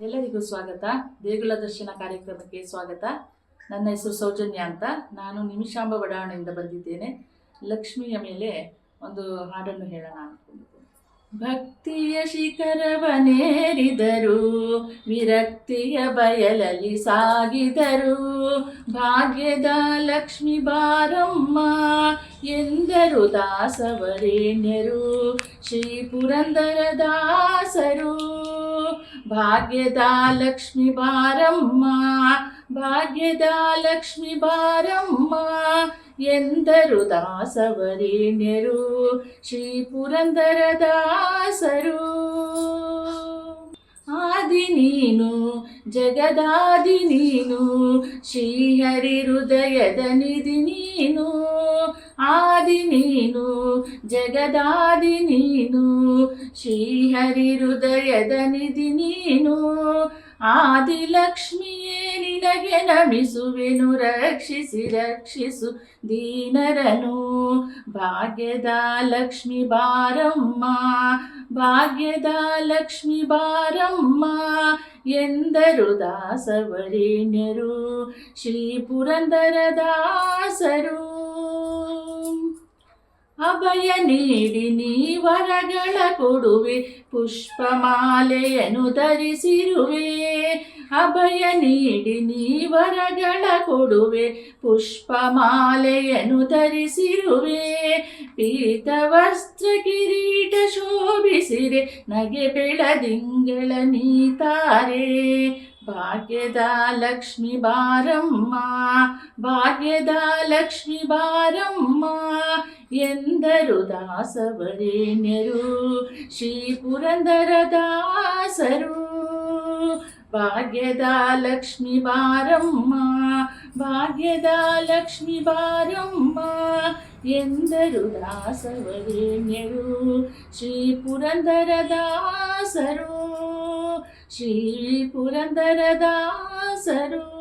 ಎಲ್ಲರಿಗೂ ಸ್ವಾಗತ. ದೇಗುಲ ದರ್ಶನ ಕಾರ್ಯಕ್ರಮಕ್ಕೆ ಸ್ವಾಗತ. ನನ್ನ ಹೆಸರು ಸೌಜನ್ಯ ಅಂತ. ನಾನು ನಿಮಿಷಾಂಬ ಬಡಾವಣೆಯಿಂದ ಬಂದಿದ್ದೇನೆ. ಲಕ್ಷ್ಮಿಯ ಮೇಲೆ ಒಂದು ಹಾಡನ್ನು ಹೇಳೋಣ ಅಂದ್ಕೊಂಡಿದ್ದೇನೆ. ಭಕ್ತಿಯ ಶಿಖರವನೇರಿದರು, ವಿರಕ್ತಿಯ ಬಯಲಲ್ಲಿ ಸಾಗಿದರು. ಭಾಗ್ಯದ ಲಕ್ಷ್ಮಿ ಬಾರಮ್ಮ ಎಂದರು ದಾಸವರೇಣ್ಯರು, ಶ್ರೀ ಪುರಂದರ ದಾಸರು. ಭಾಗ್ಯದ ಲಕ್ಷ್ಮಿ ಬಾರಮ್ಮ, ಭಾಗ್ಯದ ಲಕ್ಷ್ಮಿ ಬಾರಮ್ಮ ಎಂದರು ದಾಸವರೇಣ್ಯರು ಶ್ರೀ ಪುರಂದರ ದಾಸರು ಆದಿ ನೀನು, ಜಗದಾದಿ ನೀನು, ಶ್ರೀಹರಿ ಹೃದಯದ ನಿಧಿ ನೀನು. ಆದಿ ನೀನು ಜಗದಾದಿ ನೀನು, ಶ್ರೀಹರಿ ಹೃದಯದ ನಿಧಿ ನೀನು. ಆದಿಲಕ್ಷ್ಮಿಯೇ ನಿನಗೆ ನಮಿಸುವೆನು, ರಕ್ಷಿಸಿ ರಕ್ಷಿಸು ದೀನರನು. ಭಾಗ್ಯದ ಲಕ್ಷ್ಮಿ ಬಾರಮ್ಮ, ಭಾಗ್ಯದ ಲಕ್ಷ್ಮಿ ಬಾರಮ್ಮ ಎಂದರು ದಾಸವರೇಣ್ಯರು. ಶ್ರೀ ಪುರಂದರ ದಾಸರು. ಅಭಯ ನೀಡಿ ನೀ ವರಗಳ ಕೊಡುವೆ, ಪುಷ್ಪಮಾಲೆಯನ್ನು ಧರಿಸಿರುವೆ. ಅಭಯ ನೀಡಿ ನೀ ವರಗಳ ಕೊಡುವೆ, ಪುಷ್ಪಮಾಲೆಯನ್ನು ಧರಿಸಿರುವೆ. ಪೀತ ವಸ್ತ್ರ ಕಿರೀಟ ಶೋಭಿಸಿರೆ, ನಗೆ ಬೆಳದಿಂಗಳ ನೀತಾರೆ. ಭಾಗ್ಯದ ಲಕ್ಷ್ಮಿ ಬಾರಮ್ಮ, ಭಾಗ್ಯದ ಲಕ್ಷ್ಮಿ ಬಾರಮ್ಮ. ಎಂದರು ದಾಸವರೇಣ್ಯರು ಶ್ರೀ ಪುರಂದರ ದಾಸರು ಭಾಗ್ಯದ ಲಕ್ಷ್ಮಿ ಬಾರಮ್ಮ ಭಾಗ್ಯದ ಲಕ್ಷ್ಮಿ ಬಾರಮ್ಮ ಎಂದರು ದಾಸವರೇಣ್ಯರು ಶ್ರೀ ಪುರಂದರ ದಾಸರು ಶ್ರೀ ಪುರಂದರ ದಾಸರು